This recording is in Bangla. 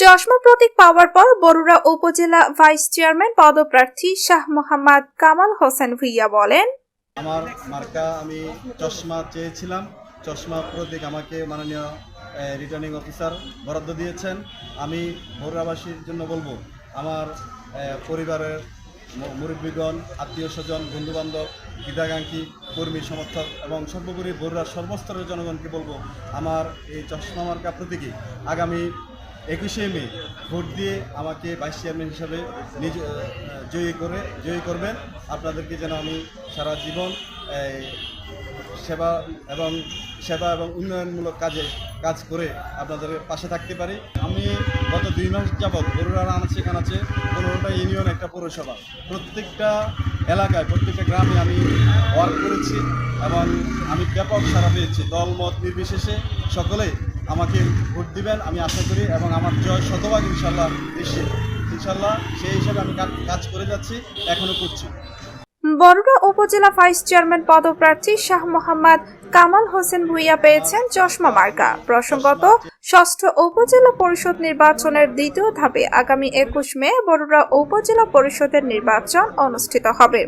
চশমা প্রতীক পাওয়ার পর বরুড়া উপজেলা ভাইস চেয়ারম্যান পদপ্রার্থী শাহ মোহাম্মদ কামাল হোসেন ভুইয়া বলেন, আমার মার্কা আমি চশমা চেয়েছিলাম। চশমা প্রতীক আমাকে মাননীয় রিটার্নিং অফিসার বরাদ্দ দিয়েছেন। আমি বরুড়াবাসীর জন্য বলব, আমার পরিবারের মুরব্বীগণ, আত্মীয় স্বজন, বন্ধুবান্ধব হিতাকাঙ্ক্ষী কর্মী, সমর্থক এবং সর্বোপরি বরুড়ার সর্বস্তরের জনগণকে বলব, আমার এই চশমা মার্কা প্রতীকী আগামী একুশে মে, ভোট দিয়ে আমাকে ভাইস চেয়ারম্যান হিসাবে নিজ জয়ী করে, জয়ী করবেন। আপনাদেরকে যেন আমি সারা জীবন সেবা এবং সেবা এবং উন্নয়নমূলক কাজে, কাজ করে আপনাদের পাশে থাকতে পারি। আমি গত দুই মাস যাবৎ বরুড়ার আনাচে কানাচে পনেরোটা ইউনিয়ন একটা পৌরসভা। প্রত্যেকটা এলাকায়, প্রত্যেকটা গ্রামে আমি ওয়ার্ক করেছি এবং আমি ব্যাপক সারা পেয়েছি। দল, মত নির্বিশেষে সকলেই আমাকে ভোট দিবেন, আমি আশা করি, এবং আমার জয় শতভাগ ইনশাল্লাহ নিশ্চিত। ইনশাল্লাহ সেই হিসাবে আমি কাজ- করে যাচ্ছি এখনও করছি। বরুড়া উপজেলা ভাইস চেয়ারম্যান পদপ্রার্থী শাহ মোহাম্মদ কামাল হোসেন ভুইয়া পেয়েছেন চশমা মার্কা। প্রসঙ্গত, ষষ্ঠ উপজেলা পরিষদ নির্বাচনের দ্বিতীয় ধাপে আগামী একুশ মে বরুড়া উপজেলা পরিষদের নির্বাচন অনুষ্ঠিত হবে।